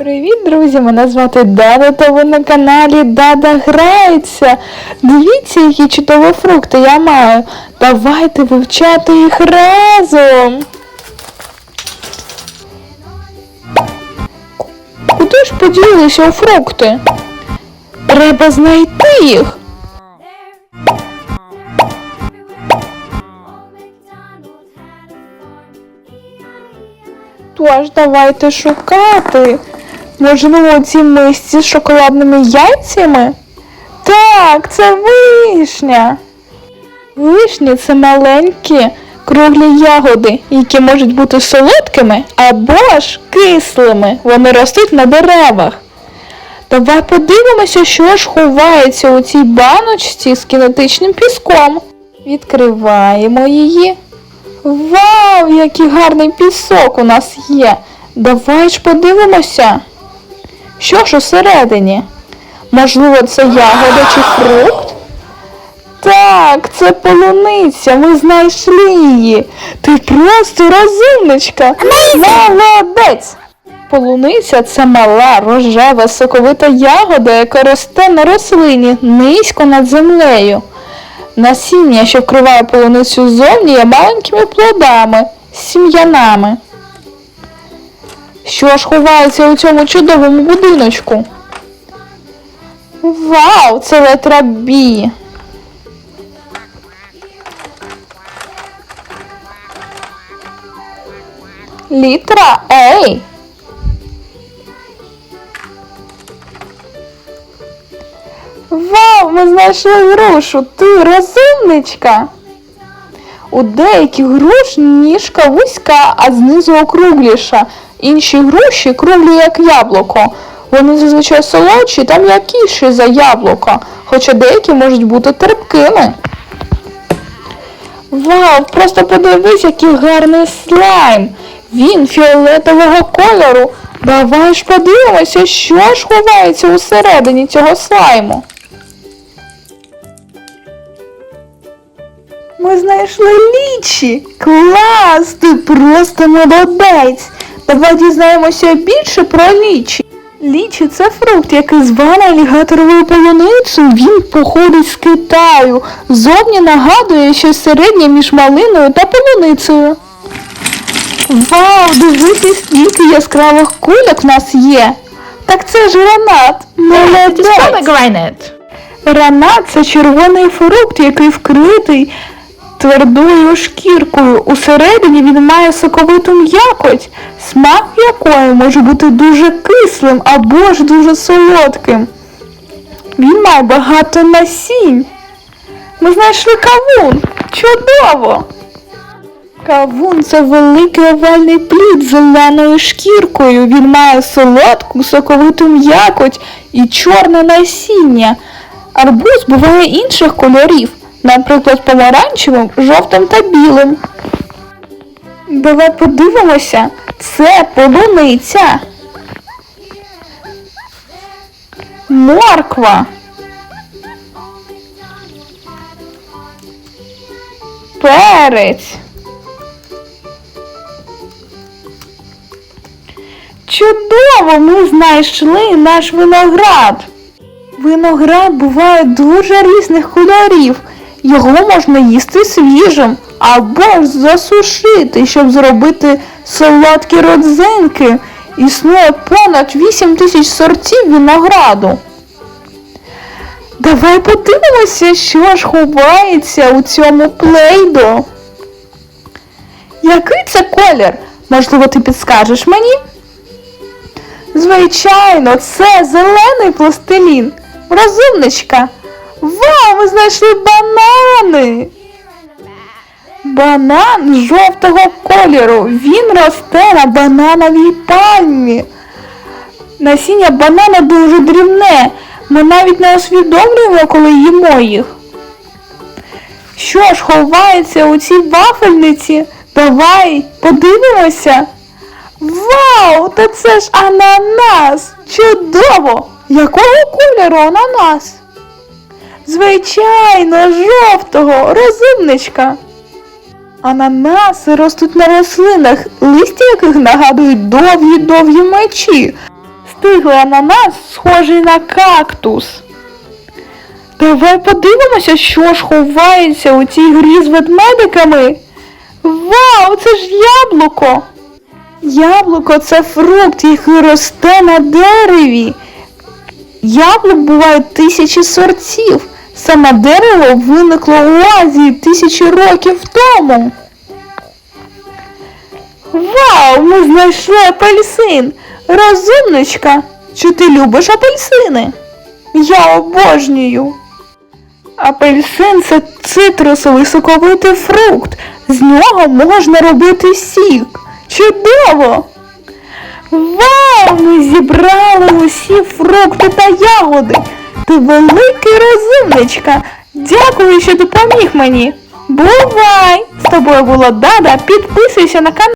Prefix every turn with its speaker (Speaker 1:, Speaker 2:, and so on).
Speaker 1: Привіт, друзі! Мене звати Дада, та ви на каналі Дада Грається. Дивіться, які чудові фрукти я маю. Давайте вивчати їх разом. Куди ж поділися фрукти? Треба знайти їх. Тож давайте шукати. Можливо, у цій мисці з шоколадними яйцями? Так, це вишня. Вишні це маленькі круглі ягоди, які можуть бути солодкими або ж кислими. Вони ростуть на деревах. Давай подивимося, що ж ховається у цій баночці з кінетичним піском. Відкриваємо її. Вау, який гарний пісок у нас є. Давай ж подивимося. Що ж усередині? Можливо, це ягода чи фрукт? Так, це полуниця, ми знайшли її. Ти просто розумничка. Молодець! Полуниця це мала, рожева, соковита ягода, яка росте на рослині низько над землею. Насіння, що вкриває полуницю ззовні, є маленькими плодами, сім'янами. Що ж ховається у цьому чудовому будиночку? Вау, це летра Бі. Літера Ей. Вау, ми знайшли грушу. Ти розумничка. У деяких груш ніжка вузька, а знизу округліша. Інші груші круглі, як яблуко. Вони зазвичай солодші та м'якіші за яблуко, хоча деякі можуть бути терпкими. Вау, просто подивись, який гарний слайм. Він фіолетового кольору. Давай ж подивимося, що ж ховається усередині цього слайму. Ми знайшли лічі. Клас! Ти просто молодець. Давай дізнаємося більше про лічі. Лічі це фрукт, який званий алігаторовою полуницею. Він походить з Китаю. Зовні нагадує щось середнє між малиною та полуницею. Вау, дивіться, скільки яскравих кульок в нас є. Так це ж гранат. Молодець. Гранат це червоний фрукт, який вкритий твердою шкіркою. Усередині він має соковиту м'якоть, смак якої може бути дуже кислим або ж дуже солодким. Він має багато насінь. Ми знайшли кавун. Чудово! Кавун це великий овальний плід з зеленою шкіркою. Він має солодку, соковиту м'якоть і чорне насіння. Арбуз буває інших кольорів, наприклад, помаранчевим, жовтим та білим. Давай подивимося, це полуниця. Морква. Перець. Чудово, ми знайшли наш виноград. Виноград буває дуже різних кольорів. Його можна їсти свіжим або ж засушити, щоб зробити солодкі родзинки. Існує понад 8 тисяч сортів винограду. Давай подивимося, що ж ховається у цьому плейдо. Який це колір? Можливо, ти підскажеш мені? Звичайно, це зелений пластилін. Розумничка. Вау, ми знайшли банани. Банан жовтого кольору. Він росте на банановій пальмі. Насіння банана дуже дрібне. Ми навіть не усвідомлюємо, коли їмо їх. Що ж ховається у цій вафельниці? Давай подивимося. Вау, та це ж ананас! Чудово! Якого кольору ананас? Звичайно, жовтого, розумничка. Ананаси ростуть на рослинах, листя яких нагадують довгі-довгі мечі. стиглий ананас, схожий на кактус. Давай подивимося, що ж ховається у цій грі з ведмедиками. Вау, це ж яблуко! Яблуко це фрукт, який росте на дереві. Яблук буває тисячі сортів. Саме дерево виникло у Азії тисячі років тому. Вау, ми знайшли апельсин! Розумничка! Чи ти любиш апельсини? Я обожнюю. Апельсин це цитрусовий соковитий фрукт. З нього можна робити сік. Чудово! Вау! Ми зібрали усі фрукти та ягоди. Ти великий розумничка. Дякую, що допоміг мені. Бувай! З тобою була Дада. Підписуйся на канал.